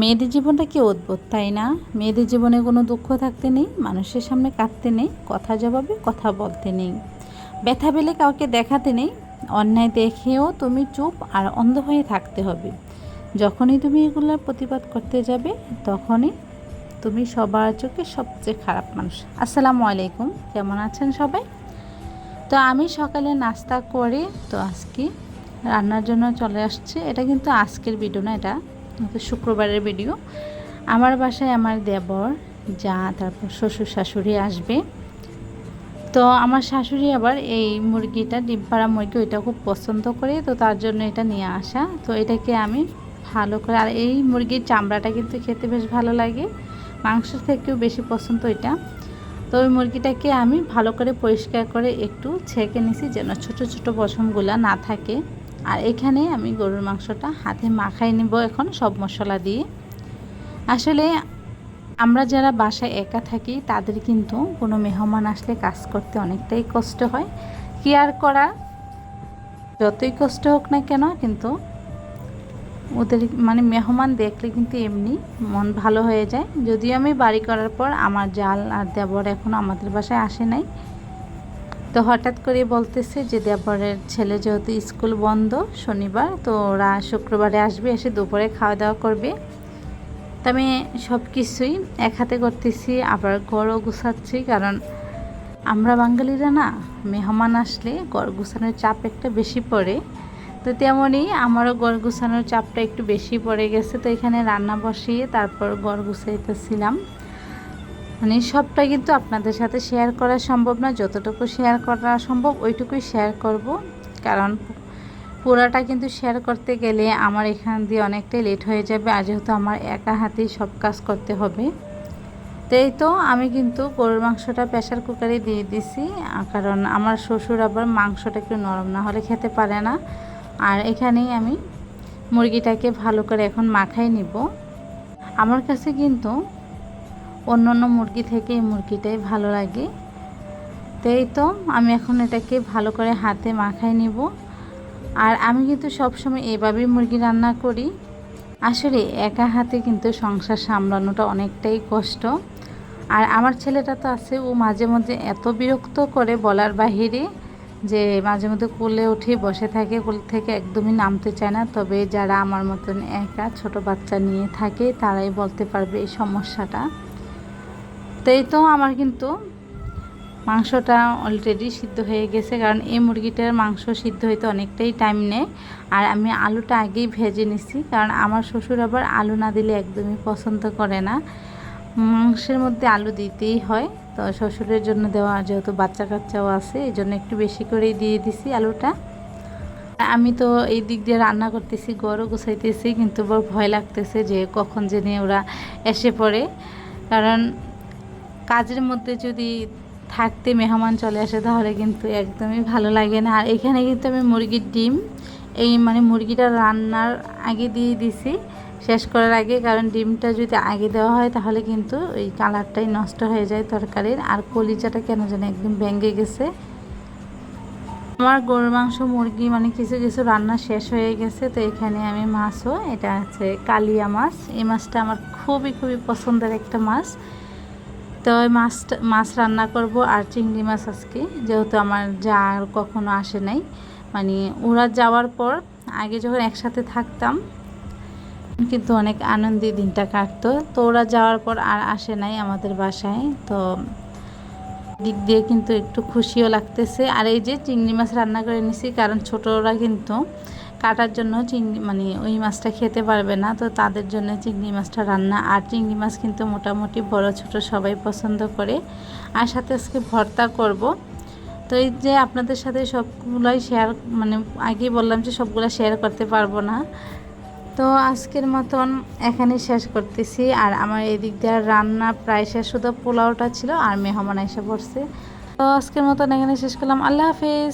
মেয়েদের জীবনটা কি অদ্ভুত, তাই না? মেয়েদের জীবনে কোনো দুঃখ থাকতে নেই, মানুষের সামনে কাঁদতে নেই, কথা জবাবে কথা বলতে নেই। ব্যথা পেলে কাউকে দেখাতে নেই, অন্যায় দেখেও তুমি চুপ আর অন্ধ হয়ে থাকতে হবে। যখনই তুমি এগুলোর প্রতিবাদ করতে যাবে, তখনই তুমি সবার চোখে সবচেয়ে খারাপ মানুষ। আসসালামু আলাইকুম, কেমন আছেন সবাই? তো আমি সকালে নাস্তা করে, তো আজকে রান্নার জন্য চলে আসছে। এটা কিন্তু আজকের ভিডিও না, এটা শুক্রবারের ভিডিও আমার বাসায় আমার দেবর, যা, তারপর শ্বশুর শাশুড়ি আসবে। তো আমার শাশুড়ি আবার এই মুরগিটা, ডিম পাড়া মুরগি, ওইটা খুব পছন্দ করে, তো তার জন্য এটা নিয়ে আসা। তো এটাকে আমি ভালো করে, আর এই মুরগির চামড়াটা কিন্তু খেতে বেশ ভালো লাগে। মাংসের থেকেও বেশি পছন্দ এটা তো ওই মুরগিটাকে আমি ভালো করে পরিষ্কার করে একটু ছেঁকে নিছি, যেন ছোট ছোট পশমগুলো না থাকে। আর এখানে আমি গরুর মাংসটা হাতে মাখাই নিব এখন সব মশলা দিয়ে। আসলে আমরা যারা বাসায় একা থাকি, তাদের কিন্তু কোনো মেহমান আসলে কাজ করতে অনেকটাই কষ্ট হয়। কেয়ার করা যতই কষ্ট হোক না কেন, কিন্তু ওদের মানে মেহমান দেখলে কিন্তু এমনি মন ভালো হয়ে যায়। যদিও আমি বাড়ি করার পর আমার জাল আর দেবর এখনও আমাদের বাসায় আসে নাই। তো হঠাৎ করে বলতেছে যে দেবরের ছেলে যেহেতু স্কুল বন্ধ শনিবার, তো ওরা শুক্রবারে আসবে, এসে দুপুরে খাওয়া দাওয়া করবে। তো আমি সব কিছুই এক হাতে করতেছি, আবার ঘরও গুছাচ্ছি, কারণ আমরা বাঙালিরা না, মেহমান আসলে ঘর গুছানোর চাপ একটা বেশি পড়ে। তো তেমনই আমারও ঘর গুছানোর চাপটা একটু বেশি পড়ে গেছে, তো এখানে রান্না বসিয়ে তারপর ঘর গুছাইতেছিলাম। মানে সবটা কিন্তু আপনাদের সাথে শেয়ার করা সম্ভব না। যতটুকু শেয়ার করা সম্ভব, ওইটুকুই শেয়ার করব। কারণ পুরাটা কিন্তু শেয়ার করতে গেলে আমার এখান দিয়ে অনেকটাই লেট হয়ে যাবে। আর যেহেতু আমার একা হাতেই সব কাজ করতে হবে তো এই তো আমি কিন্তু গরুর মাংসটা প্রেশার কুকারে দিয়ে দিছি। কারণ আমার শ্বশুর আবার মাংসটা একটু নরম না হলে খেতে পারে না। আর এখানেই আমি মুরগিটাকে ভালো করে এখন মাখাই নিব। আমার কাছে কিন্তু অন্য অন্য মুরগি থেকে এই মুরগিটাই ভালো লাগে। তো এই তো, আমি এখন এটাকে ভালো করে হাতে মাখাই নিব। আর আমি কিন্তু সবসময় এভাবেই মুরগি রান্না করি। আসলে একা হাতে কিন্তু সংসার সামলানোটা অনেকটাই কষ্ট। আর আমার ছেলেটা তো আছে, ও মাঝে মধ্যে এত বিরক্ত করে বলার বাহিরে যে মাঝে মধ্যে কোলে উঠে বসে থাকে, কোল থেকে একদমই নামতে চায় না। তবে যারা আমার মতন একা ছোট বাচ্চা নিয়ে থাকে, তারাই বলতে পারবে এই সমস্যাটা। তো এই তো আমার কিন্তু মাংসটা অলরেডি সিদ্ধ হয়ে গেছে। কারণ এই মুরগিটার মাংস সিদ্ধ হইতে অনেকটাই টাইম নেয়। আর আমি আলুটা আগেই ভেজে নিছি। কারণ আমার শ্বশুর আবার আলু না দিলে একদমই পছন্দ করে না। মাংসের মধ্যে আলু দিতেই হয়। তো শ্বশুরের জন্য দেওয়া যেহেতু বাচ্চা কাচ্চাও আছে, এই জন্য একটু বেশি করেই দিয়ে দিছি আলুটা। আমি তো এই দিক দিয়ে রান্না করতেছি গরও গুছাইতেছি, কিন্তু বড় ভয় লাগতেছে যে কখন জেনে ওরা এসে পড়ে। কারণ কাজের মধ্যে যদি থাকতে মেহমান চলে আসে, তাহলে কিন্তু একদমই ভালো লাগে না। আর এখানে কিন্তু আমি মুরগির ডিম, এই মানে মুরগিটা রান্নার আগে দিয়ে দিছি, শেষ করার আগে। কারণ ডিমটা যদি আগে দেওয়া হয়, তাহলে কিন্তু ওই কালারটাই নষ্ট হয়ে যায় তরকারির। আর কলিজাটা কেন যেন একদম ভেঙে গেছে। আমার গরুর মাংস, মুরগি মানে কিছু কিছু রান্না শেষ হয়ে গেছে। তো এখানে আমি মাছও, এটা আছে কালিয়া মাছ। এই মাছটা আমার খুবই খুবই পছন্দের একটা মাছ। তো মাছটা মাছ রান্না করব আর চিংড়ি মাছ আজকে, যেহেতু আমার যা আর কখনো আসে নাই। মানে ওরা যাওয়ার পর আগে যখন একসাথে থাকতাম, কিন্তু অনেক আনন্দে দিনটা কাটতো। তো ওরা যাওয়ার পর আর আসে নাই আমাদের বাসায়। তো দিক দিয়ে কিন্তু একটু খুশিও লাগতেছে। আর এই যে চিংড়ি মাছ রান্না করে নিছি, কারণ ছোটরা কিন্তু কাটার জন্য চিংড়ি মানে ওই মাছটা খেতে পারবে না, তো তাদের জন্য চিংড়ি মাছটা রান্না। আর চিংড়ি মাছ কিন্তু মোটামুটি বড়, ছোট সবাই পছন্দ করে। আর সাথে আজকে ভর্তা করব। তো এই যে আপনাদের সাথে সবগুলোই শেয়ার মানে আগেই বললাম যে সবগুলো শেয়ার করতে পারব না। তো আজকের মতন এখানে শেষ করতেছি। আর আমার এদিক দিয়ে রান্না প্রায় শেষ, শুধু পোলাওটা ছিল আর মেহমান এসে পড়ছে তো আজকের মতন এখানে শেষ করলাম। আল্লাহ হাফিজ।